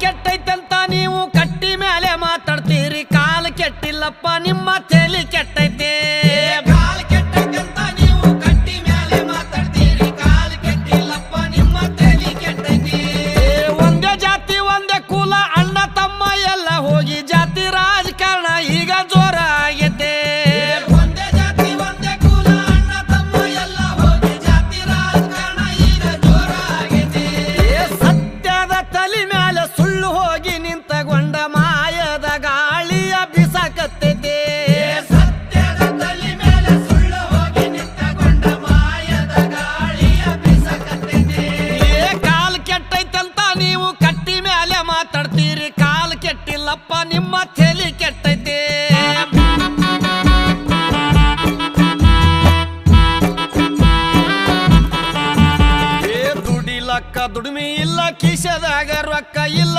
ಕೆಟ್ಟೈತಂತ ನೀವು ಕಟ್ಟಿ ಮೇಲೆ ಮಾತಾಡ್ತೀರಿ. ಕಾಲು ಕೆಟ್ಟಿಲ್ಲಪ್ಪ ನಿಮ್ಮ ತೇ ತಡ್ತೀರಿ ಕಾಲು ಕೆಟ್ಟಿಲ್ಲಪ್ಪ ನಿಮ್ಮ ತಲೆ ಕೆಟ್ಟೈತೆ. ಏ ದುಡಿಲಕ್ಕ ದುಡಿಮೆ ಇಲ್ಲ ಕಿಶದಾಗ ರೊಕ್ಕ ಇಲ್ಲ.